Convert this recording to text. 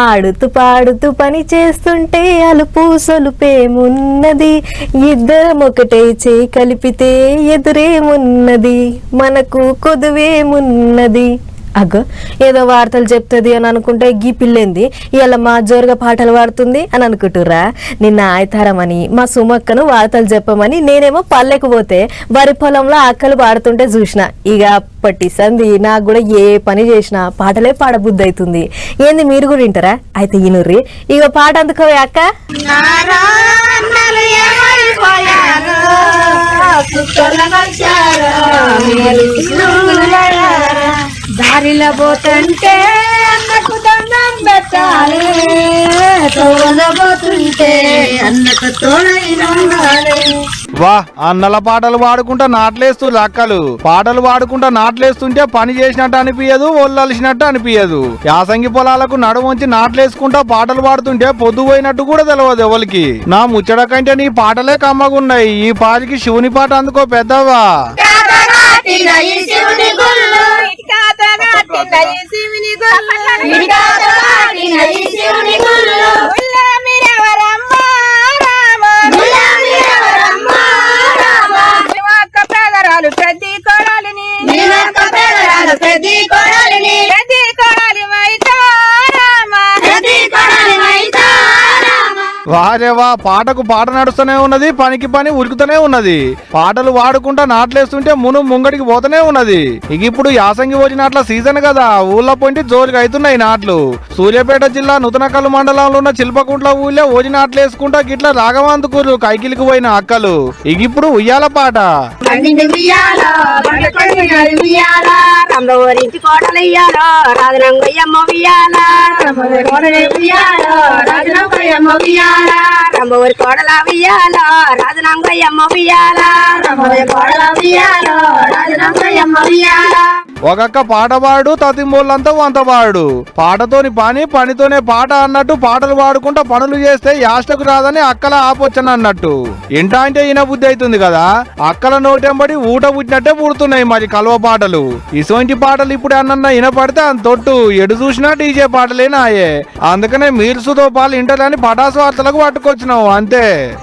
ఆడుతూ పాడుతూ పని చేస్తుంటే అలుపు సొలుపేమున్నది ఇద్దరం ఒకటే చేయి కలిపితే ఎదురేమున్నది మనకు కొదువేమున్నది అగ్గో ఏదో వార్తలు చెప్తుంది అని అనుకుంటే గీ పిల్లేంది. ఇలా మా జోరుగా పాటలు పాడుతుంది అని అనుకుంటుర్రా. నిన్న ఆయతారమని మా సుమక్కను వార్తలు చెప్పమని నేనేమో పల్లెకు పోతే వరి పొలంలో అక్కలు పాడుతుంటే చూసిన. ఇక అప్పటి సంది నాకు కూడా ఏ పని చేసినా పాటలే పాడబుద్ధి అవుతుంది ఏంది మీరు కూడా వింటారా? అయితే ఈనుర్రి ఇక పాట అందుకోవే అక్క. దారిలో పోతుంటే అన్నకు దండం పెట్టాలి. పోతుంటే అన్నకు తోడైన వా అన్నల పాటలు పాడుకుంటా నాట్లేస్తూ అక్కలు పాటలు పాడుకుంటా నాట్లేస్తుంటే పని చేసినట్టు అనిపించదు ఒళ్ళలిసినట్టు అనిపించదు యాసంగి పొలాలకు నడుముంచి నాట్లేసుకుంటా పాటలు పాడుతుంటే పొద్దు పోయినట్టు కూడా తెలియదు ఎవరికి. నా ముచ్చట కంటే నీ పాటలే కమ్మగున్నాయి. ఈ పాటికి శివుని పాట అందుకో పెద్దవా? పేదరాలు పెద్ద కొడాలిని పెద్ద కొడాలిని పెద్ద కొడాలి వారే పాటకు పాట నడుస్తూనే ఉన్నది పనికి పని ఉరుకుతూనే ఉన్నది. పాటలు పాడుకుంటా నాట్లేస్తుంటే మును ముంగడికి పోతూనే ఉన్నది. ఇక ఇప్పుడు యాసంగి వచ్చినట్ల సీజన్ కదా ఊళ్ళో పొంటి జోరుగా అవుతున్నాయి నాట్లు. సూర్యాపేట జిల్లా నూతనకల్లు మండలంలో ఉన్న చిల్పకుంట్ల ఊళ్ళో ఓజి నాట్లేసుకుంటా గిట్ల రాగవంతుకురు కైకిలికి పోయిన అక్కలు. ఇక ఇప్పుడు ఉయ్యాల పాట. రంభవరింటి కోటలు ఇయ్యాలో రాజనంగయ్యమ్మ ఉయ్యాల కోడలు ఉయ్యాలో రాజనంగయ్యమ్మ ఉయ్యాల రంభవరి కోడల ఉయ్యాల రాజనంగయ్యమ్మ ఉయ్యాల రంభవరి కోడల ఉయ్యాలో రాజనంగయ్యమ్మ ఉయ్యాల ఒకక్క పాట పాడు తతింబోళ్ళంతా వంత పాడు. పాటతోని పని పనితోనే పాట అన్నట్టు పాటలు పాడుకుంటా పనులు చేస్తే యాష్టకు రాదని అక్కల ఆపొచ్చని అన్నట్టు ఇంట అంటే ఈయన బుద్ధి అవుతుంది కదా? అక్కల నోటెంబడి ఊట పుట్టినట్టే పుడుతున్నాయి మరి కలువ పాటలు. ఇటువంటి పాటలు ఇప్పుడు అన్న వినపడితే అంత తొట్టు ఎడు చూసినా డీజే పాటలే నాయే. అందుకనే మీల్సుతో పాలు ఇంటలేని పటాసు వార్తలకు పట్టుకొచ్చినావు అంతే.